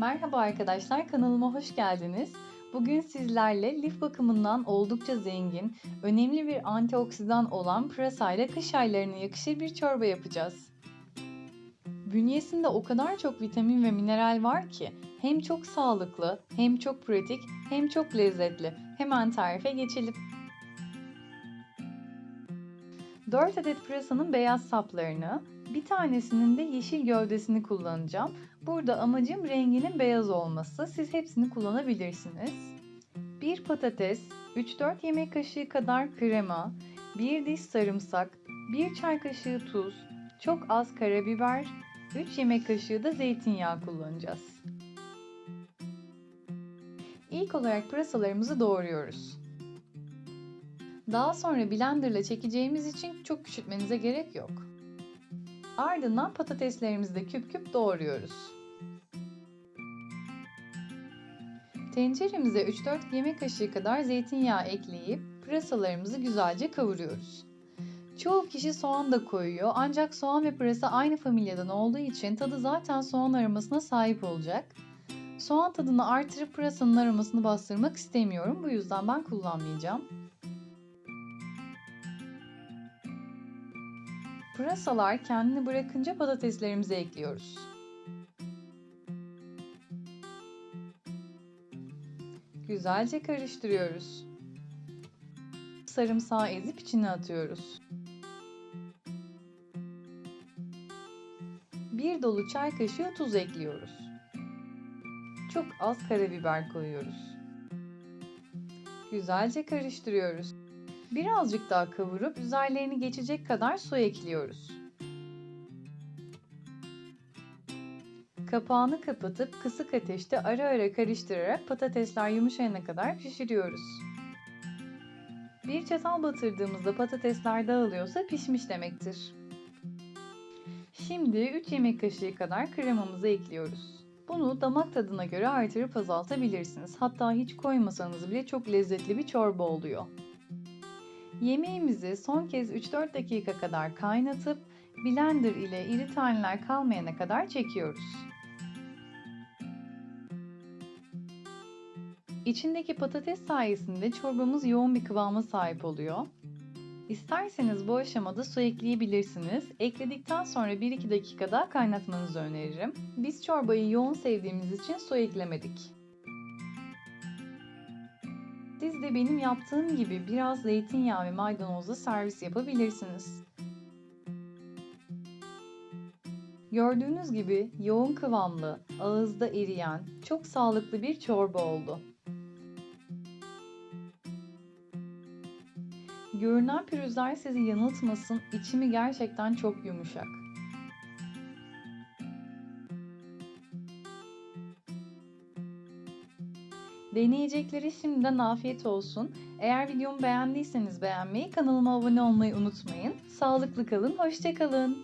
Merhaba arkadaşlar, kanalıma hoş geldiniz. Bugün sizlerle lif bakımından oldukça zengin, önemli bir antioksidan olan pırasa ile kış aylarına yakışır bir çorba yapacağız. Bünyesinde o kadar çok vitamin ve mineral var ki hem çok sağlıklı, hem çok pratik, hem çok lezzetli. Hemen tarife geçelim. 4 adet pırasanın beyaz saplarını, bir tanesinin de yeşil gövdesini kullanacağım. Burada amacım renginin beyaz olması. Siz hepsini kullanabilirsiniz. 1 patates, 3-4 yemek kaşığı kadar krema, 1 diş sarımsak, 1 çay kaşığı tuz, çok az karabiber, 3 yemek kaşığı da zeytinyağı kullanacağız. İlk olarak pırasalarımızı doğruyoruz. Daha sonra blenderla çekeceğimiz için çok küçültmenize gerek yok. Ardından patateslerimizi de küp küp doğruyoruz. Tenceremize 3-4 yemek kaşığı kadar zeytinyağı ekleyip pırasalarımızı güzelce kavuruyoruz. Çoğu kişi soğan da koyuyor ancak soğan ve pırasa aynı familyadan olduğu için tadı zaten soğan aromasına sahip olacak. Soğan tadını artırıp pırasanın aromasını bastırmak istemiyorum bu yüzden ben kullanmayacağım. Pırasalar kendini bırakınca patateslerimizi ekliyoruz. Güzelce karıştırıyoruz. Sarımsağı ezip içine atıyoruz. Bir dolu çay kaşığı tuz ekliyoruz. Çok az karabiber koyuyoruz. Güzelce karıştırıyoruz. Birazcık daha kavurup üzerlerini geçecek kadar su ekliyoruz. Kapağını kapatıp kısık ateşte ara ara karıştırarak patatesler yumuşayana kadar pişiriyoruz. Bir çatal batırdığımızda patatesler dağılıyorsa pişmiş demektir. Şimdi 3 yemek kaşığı kadar kremamızı ekliyoruz. Bunu damak tadına göre artırıp azaltabilirsiniz. Hatta hiç koymasanız bile çok lezzetli bir çorba oluyor. Yemeğimizi son kez 3-4 dakika kadar kaynatıp blender ile iri taneler kalmayana kadar çekiyoruz. İçindeki patates sayesinde çorbamız yoğun bir kıvama sahip oluyor. İsterseniz bu aşamada su ekleyebilirsiniz. Ekledikten sonra 1-2 dakika daha kaynatmanızı öneririm. Biz çorbayı yoğun sevdiğimiz için su eklemedik. Siz de benim yaptığım gibi biraz zeytinyağı ve maydanozla servis yapabilirsiniz. Gördüğünüz gibi yoğun kıvamlı, ağızda eriyen, çok sağlıklı bir çorba oldu. Görünen pürüzler sizi yanıltmasın, içimi gerçekten çok yumuşak. Deneyecekleri şimdiden afiyet olsun. Eğer videomu beğendiyseniz beğenmeyi, kanalıma abone olmayı unutmayın. Sağlıklı kalın, hoşçakalın.